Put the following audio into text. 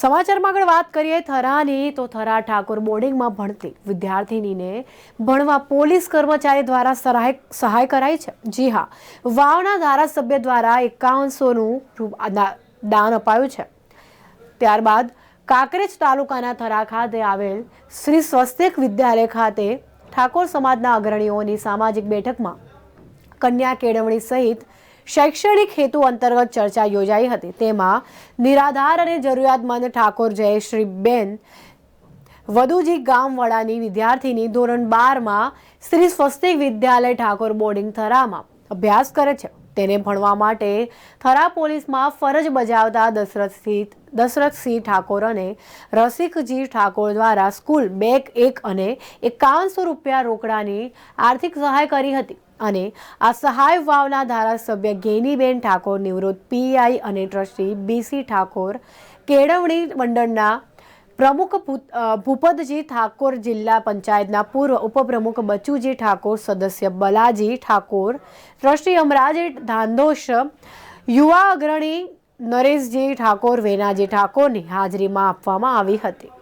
સમાચારમાં આગળ વાત કરીએ થરાની, તો થરા ઠાકોર બોર્ડિંગમાં ભણતી. વિદ્યાર્થિનીને ભણવા પોલીસ કર્મચારી દ્વારા સહાય સહાય કરાઈ છે. જી હા, વાવના ધારાસભ્ય દ્વારા એકાવનસોનું દાન અપાયું છે. ત્યારબાદ કાંકરેજ તાલુકાના થરા ખાતે આવેલ શ્રી સ્વસ્તિક વિદ્યાલય ખાતે ઠાકોર સમાજના અગ્રણીઓની સામાજિક બેઠકમાં કન્યા કેળવણી સહિત શૈક્ષણિક હેતુ અંતર્ગત ચર્ચા યોજાઈ હતી. તેમાં નિરાધાર અને જરૂરિયાતમંદ ઠાકોર જયશ્રીબેન, વધુજી ગામવાડાની વિદ્યાર્થીની ધોરણ બારમાં શ્રી સ્વસ્તિક વિદ્યાલય ઠાકોર બોર્ડિંગ થરામાં અભ્યાસ કરે છે. તેને ભણવા માટે થરા પોલીસમાં ફરજ બજાવતા દશરથસિંહ દશરથસિંહ ઠાકોર અને રસિકજી ઠાકોર દ્વારા સ્કૂલ બેગ એક અને એકાવનસો રૂપિયા રોકડાની આર્થિક સહાય કરી હતી અને આ સહાય વાવના ધારાસભ્ય ગેનીબેન ઠાકોર નિવૃત્ત પીઆઈ અને ટ્રસ્ટી બીસી ઠાકોર, કેળવણી મંડળના પ્રમુખ ભૂપતજી ઠાકોર, જિલ્લા પંચાયતના પૂર્વ ઉપપ્રમુખ બચુજી ઠાકોર, સદસ્ય બલાજી ઠાકોર, ટ્રસ્ટી અમરાજી ધાંધોશ, યુવા અગ્રણી નરેશજી ઠાકોર વેનાજી ઠાકોરની હાજરીમાં આપવામાં આવી હતી.